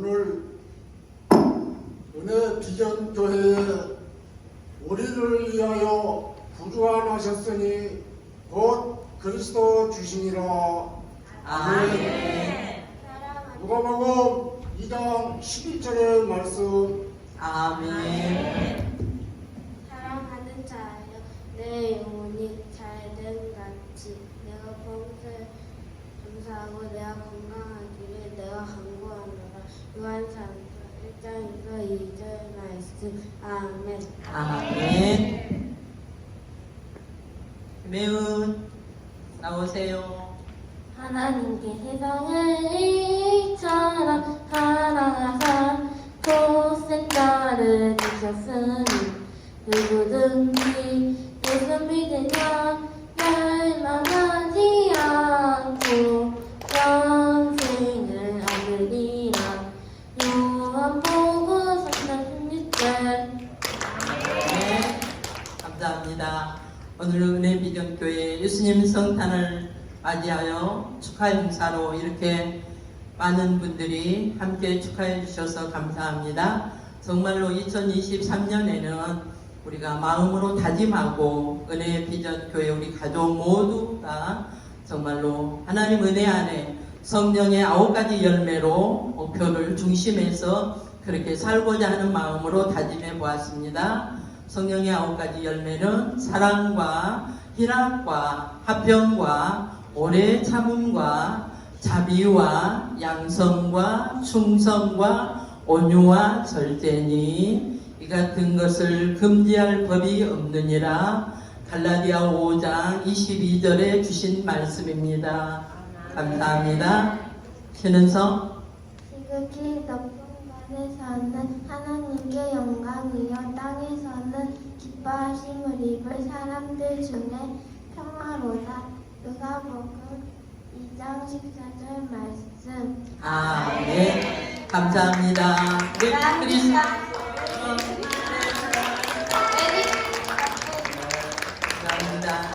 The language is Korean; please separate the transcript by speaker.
Speaker 1: 오늘 은혜 비전교회에 우리를 위하여 구조 안 하셨으니 곧 그리스도 주시니라.
Speaker 2: 아멘.
Speaker 1: 누가복음 2장 11절의 말씀.
Speaker 2: 아멘.
Speaker 3: 사랑하는 자여, 내 영혼이 잘된 같이 내가 범죄 감사하고 내가 건강하기를 내 요한상서 1장에서 2절 말씀 아멘
Speaker 2: 아멘. 매운 나오세요.
Speaker 3: 하나님께 세상을 이처럼 사랑하사 독생자를 주셨으니 누구든지 예수 믿으면 멸망하지 않고 영생을 얻으리라 요한복음 3장 16절
Speaker 2: 네, 감사합니다. 오늘 은혜 비전 교회 예수님 성탄을 맞이하여 축하 행사로 이렇게 많은 분들이 함께 축하해 주셔서 감사합니다. 정말로 2023년에는 우리가 마음으로 다짐하고 은혜 비전 교회 우리 가족 모두가 정말로 하나님 은혜 안에 성령의 아홉 가지 열매로 목표를 중심해서 그렇게 살고자 하는 마음으로 다짐해 보았습니다. 성령의 아홉 가지 열매는 사랑과 희락과 화평과 오래 참음과 자비와 양성과 충성과 온유와 절제니 이 같은 것을 금지할 법이 없느니라 갈라디아 5장 22절에 주신 말씀입니다. 감사합니다. 신은성
Speaker 3: 지극히 높은 곳에서는 하나님께 영광이요 땅에서는 기뻐하심을 입을 사람들 중에 평화로다. 누가복음 2장 14절 말씀.
Speaker 2: 아멘 감사합니다. 우리 크리스